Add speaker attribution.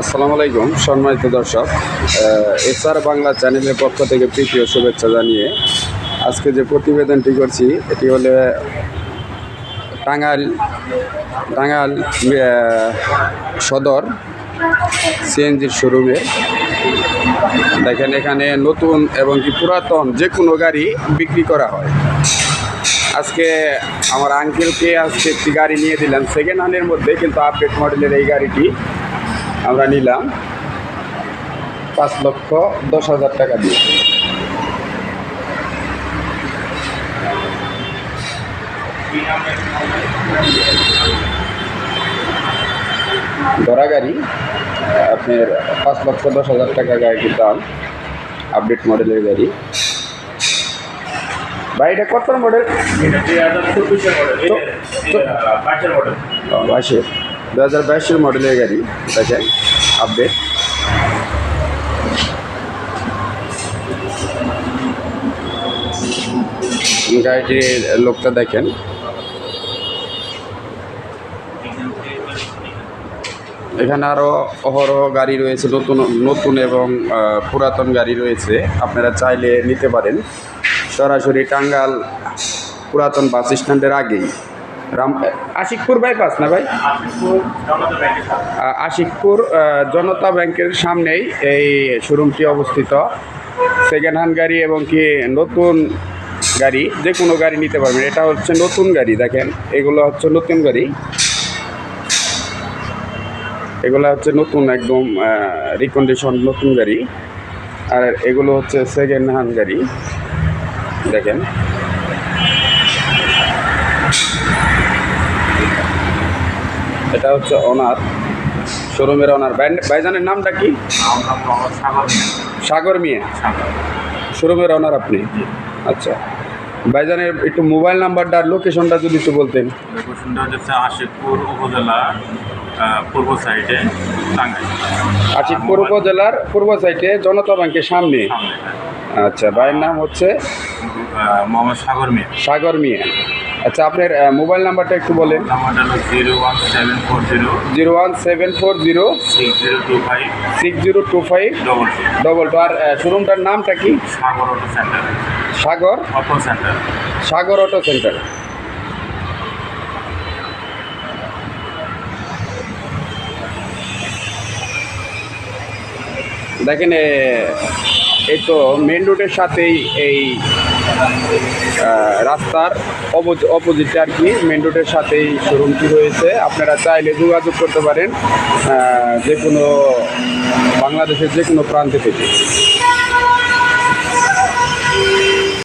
Speaker 1: আসসালামু আলাইকুম সম্মানিত দর্শক। এসআর বাংলা চ্যানেলের পক্ষ থেকে তৃতীয় শুভেচ্ছা জানিয়ে আজকে যে প্রতিবেদনটি করছি, এটি হলে টাঙ্গাইল টাঙ্গাইল সদর সিএনজির শোরুমে। দেখেন এখানে নতুন এবং কি পুরাতন যে কোনো গাড়ি বিক্রি করা হয়। আজকে আমার আঙ্কেলকে আজকে একটি গাড়ি নিয়ে দিলাম। সেকেন্ড হ্যান্ডের মধ্যে কিন্তু আপডেট মডেলের এই গাড়িটি আমরা নিলাম। পাঁচ লক্ষ দশ হাজার টাকা দিয়ে। ধরা গাড়ি, আপনার পাঁচ লক্ষ দশ হাজার টাকা গাড়িটির দাম। আপডেট মডেলের গাড়ি। ভাই এটা কত মডেল
Speaker 2: বাইশের
Speaker 1: দু হাজার বাইশের মডেলের গাড়ি দেখেন আপডেট গাড়িটির লোকটা দেখেন। এখানে আরও অহরহ গাড়ি রয়েছে, নতুন নতুন এবং পুরাতন গাড়ি রয়েছে। আপনারা চাইলে নিতে পারেন। সরাসরি টাঙ্গাল পুরাতন বাস স্ট্যান্ডের আগেই। রাম, আশিকপুর বাইপাস না ভাই? আশিকপুর জনতা ব্যাংকের সামনেই এই শোরুমটি অবস্থিত। সেকেন্ড হ্যান্ড গাড়ি এবং কি নতুন গাড়ি যে কোনো গাড়ি নিতে পারবেন। এটা হচ্ছে নতুন গাড়ি, দেখেন। এগুলো হচ্ছে নতুন গাড়ি। এগুলো হচ্ছে নতুন একদম রিকন্ডিশন নতুন গাড়ি। আর এগুলো হচ্ছে সেকেন্ড হ্যান্ড গাড়ি। দেখেন। এটা হচ্ছে ওনার শোরুমের ওনার ভাইজানের নামটা কি?
Speaker 2: সাগর মিয়া।
Speaker 1: শোরুমের ওনার আপনি? আচ্ছা। ভাইজানের একটু মোবাইল নাম্বারটা আর লোকেশনটা যদি একটু বলতেন।
Speaker 2: লোকেশনটা হচ্ছে আশিকপুর উপজেলা পূর্ব সাইডে টাঙ্গাইল।
Speaker 1: পূর্ব জেলার পূর্ব সাইডে জনতা ব্যাংকের সামনে। আচ্ছা ভাইয়ের নাম হচ্ছে?
Speaker 2: মোহাম্মদ সাগর মিয়া।
Speaker 1: সাগর মিয়া। আচ্ছা আপনার মোবাইল নাম্বারটা একটু বলেন।
Speaker 2: Zero one seven four zero.
Speaker 1: Zero one seven four zero.
Speaker 2: Six zero two five.
Speaker 1: Six zero two five.
Speaker 2: Double two.
Speaker 1: Double two. আর শোরুমটার নামটা কি?
Speaker 2: Sagar auto centre.
Speaker 1: Sagar.
Speaker 2: Auto centre.
Speaker 1: Sagar auto centre. দেখেন এই তো main রোডের সাথেই এই রাস্তার অপোজিটে আর কি মেন রোডের সাথেই শোরুমটি রয়েছে। আপনারা চাইলে যোগাযোগ করতে পারেন যে কোনো বাংলাদেশের যে কোনো প্রান্তে থেকে।